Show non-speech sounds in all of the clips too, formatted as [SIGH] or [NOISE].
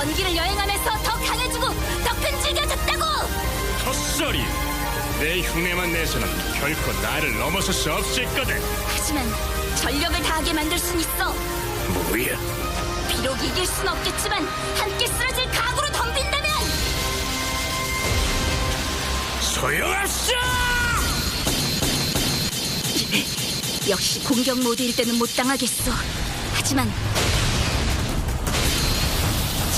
먼 길을 여행하면서 더 강해지고 더 끈질겨졌다고! 헛소리 내 흉내만 내서는 결코 나를 넘어설 수 없을 거다 하지만 전력을 다하게 만들 순 있어. 뭐야 비록 이길 순 없겠지만 함께 쓰러질 각오로 덤빈다면 소용없어 [LAUGHS] 역시 공격 모드일 때는 못 당하겠어. 하지만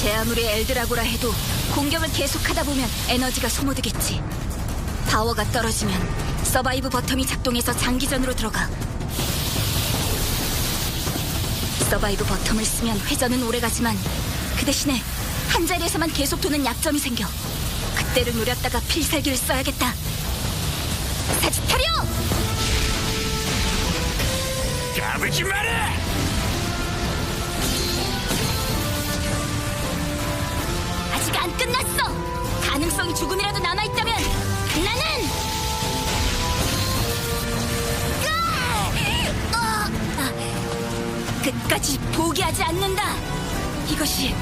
제 아무리 엘드라고라 해도 공격을 계속하다 보면 에너지가 소모되겠지. 파워가 떨어지면 서바이브 버텀이 작동해서 장기전으로 들어가. 서바이브 버텀을 쓰면 회전은 오래가지만 그 대신에 한 자리에서만 계속 도는 약점이 생겨. 그때를 노렸다가 필살기를 써야겠다. 사지타리오! 까불지 마라 끝까지 포기하지 않는다. 이것이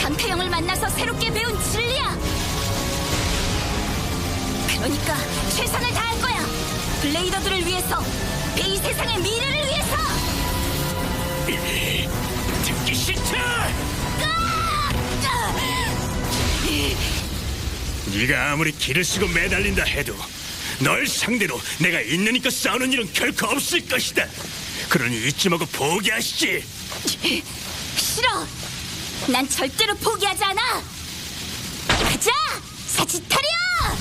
강태영을 만나서 새롭게 배운 진리야. 그러니까 최선을 다할 거야. 블레이더들을 위해서, 이 세상의 미래를 위해서. [LAUGHS] 듣기 싫다 아! 네가 아무리 기를 쓰고 매달린다 해도 널 상대로 내가 있느니까 싸우는 일은 결코 없을 것이다 그러니 잊지 말고 포기하시지 싫어. 난 절대로 포기하지 않아. 가자, 사지타리아.